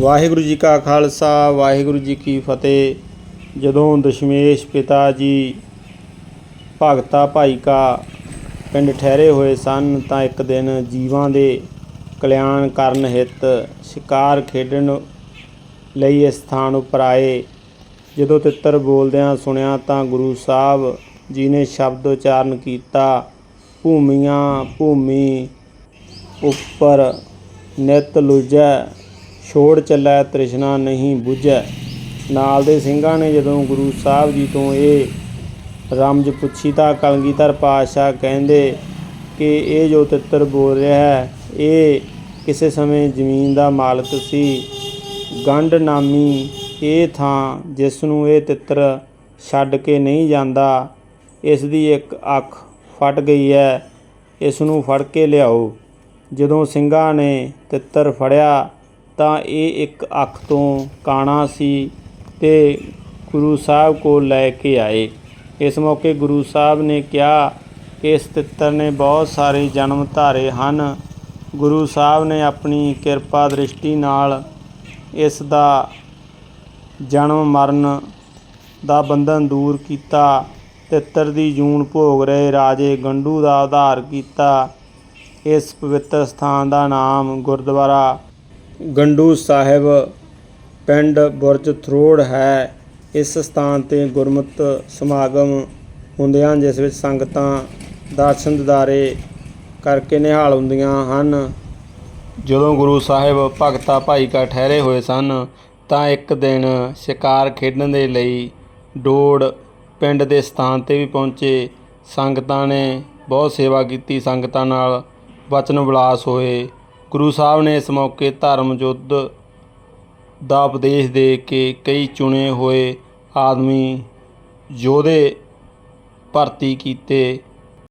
ਵਾਹਿਗੁਰੂ ਜੀ ਕਾ ਖਾਲਸਾ, ਵਾਹਿਗੁਰੂ ਜੀ ਕੀ ਫਤਿਹ। ਜਦੋਂ ਦਸ਼ਮੇਸ਼ ਪਿਤਾ ਜੀ ਭਗਤਾ ਭਾਈ ਕਾ ਪਿੰਡ ਠਹਿਰੇ ਹੋਏ ਸਨ, ਤਾਂ ਇੱਕ ਦਿਨ ਜੀਵਾਂ ਦੇ ਕਲਿਆਣ ਕਰਨ ਹਿੱਤ ਸ਼ਿਕਾਰ ਖੇਡਣ ਲਈ ਇਸ ਸਥਾਨ ਉੱਪਰ ਆਏ। ਜਦੋਂ ਤਿੱਤਰ ਬੋਲਦਿਆਂ ਸੁਣਿਆ ਤਾਂ ਗੁਰੂ ਸਾਹਿਬ ਜੀ ਨੇ ਸ਼ਬਦ ਉਚਾਰਨ ਕੀਤਾ, ਭੂਮੀਆਂ, ਭੂਮੀ ਉੱਪਰ ਨਿਤ ਲੁਜੈ ਛੋੜ ਚੱਲੈ, ਤ੍ਰਿਸ਼ਨਾ ਨਹੀਂ ਬੁਝੈ। ਨਾਲ ਦੇ ਸਿੰਘਾਂ ਨੇ ਜਦੋਂ ਗੁਰੂ ਸਾਹਿਬ ਜੀ ਤੋਂ ਇਹ ਰਮਜ ਪੁੱਛੀ ਤਾਂ ਕਲਗੀਧਰ ਪਾਤਸ਼ਾਹ ਕਹਿੰਦੇ ਕਿ ਇਹ ਜੋ ਤਿੱਤਰ ਬੋਲ ਰਿਹਾ ਹੈ, ਇਹ ਕਿਸੇ ਸਮੇਂ ਜ਼ਮੀਨ ਦਾ ਮਾਲਕ ਸੀ। ਗੰਢ ਨਾਮੀ ਇਹ ਥਾਂ ਜਿਸ ਨੂੰ ਇਹ ਤਿੱਤਰ ਛੱਡ ਕੇ ਨਹੀਂ ਜਾਂਦਾ, ਇਸ ਦੀ ਇੱਕ ਅੱਖ ਫਟ ਗਈ ਹੈ, ਇਸ ਨੂੰ ਫੜ ਕੇ ਲਿਆਓ। ਜਦੋਂ ਸਿੰਘਾਂ ਨੇ ਤਿੱਤਰ ਫੜਿਆ ਤਾਂ ਇਹ ਇੱਕ ਅੱਖ ਤੋਂ ਕਾਣਾ ਸੀ ਤੇ ਗੁਰੂ ਸਾਹਿਬ ਕੋਲ ਲੈ ਕੇ ਆਏ। ਇਸ ਮੌਕੇ ਗੁਰੂ ਸਾਹਿਬ ਨੇ ਕਿਹਾ ਕਿ ਇਸ ਤਿੱਤਰ ਨੇ ਬਹੁਤ ਸਾਰੇ ਜਨਮ ਧਾਰੇ ਹਨ। ਗੁਰੂ ਸਾਹਿਬ ਨੇ ਆਪਣੀ ਕਿਰਪਾ ਦ੍ਰਿਸ਼ਟੀ ਨਾਲ ਇਸ ਦਾ ਜਨਮ ਮਰਨ ਦਾ ਬੰਧਨ ਦੂਰ ਕੀਤਾ। ਤਿੱਤਰ ਦੀ ਜੂਨ ਭੋਗ ਰਹੇ ਰਾਜੇ ਗੰਡੂ ਦਾ ਉਧਾਰ ਕੀਤਾ। ਇਸ ਪਵਿੱਤਰ ਸਥਾਨ ਦਾ ਨਾਮ ਗੁਰਦੁਆਰਾ ਗੰਡੂ ਸਾਹਿਬ ਪਿੰਡ ਬੁਰਜ ਥਰੋੜ ਹੈ। ਇਸ ਸਥਾਨ ਤੇ ਗੁਰਮਤ ਸਮਾਗਮ ਹੁੰਦੇ ਹਨ ਜਿਸ ਵਿੱਚ ਸੰਗਤਾਂ ਦਰਸ਼ਨ ਦਿਦਾਰੇ ਕਰਕੇ ਨਿਹਾਲ ਹੁੰਦੀਆਂ ਹਨ। ਜਦੋਂ ਗੁਰੂ ਸਾਹਿਬ ਭਗਤਾ ਭਾਈ ਕਾ ਠਹਿਰੇ ਹੋਏ ਸਨ, ਤਾਂ ਇੱਕ ਦਿਨ ਸ਼ਿਕਾਰ ਖੇਡਣ ਦੇ ਲਈ ਡੋੜ ਪਿੰਡ ਦੇ ਸਥਾਨ ਤੇ ਵੀ ਪਹੁੰਚੇ। ਸੰਗਤਾਂ ਨੇ ਬਹੁਤ ਸੇਵਾ ਕੀਤੀ। ਸੰਗਤਾਂ ਨਾਲ ਵਚਨ ਵਿਲਾਸ ਹੋਏ। ਗੁਰੂ ਸਾਹਿਬ ਨੇ ਇਸ ਮੌਕੇ ਧਰਮ ਯੁੱਧ ਦਾ ਉਪਦੇਸ਼ ਦੇ ਕੇ ਕਈ ਚੁਣੇ ਹੋਏ ਆਦਮੀ ਯੋਧੇ ਭਰਤੀ ਕੀਤੇ।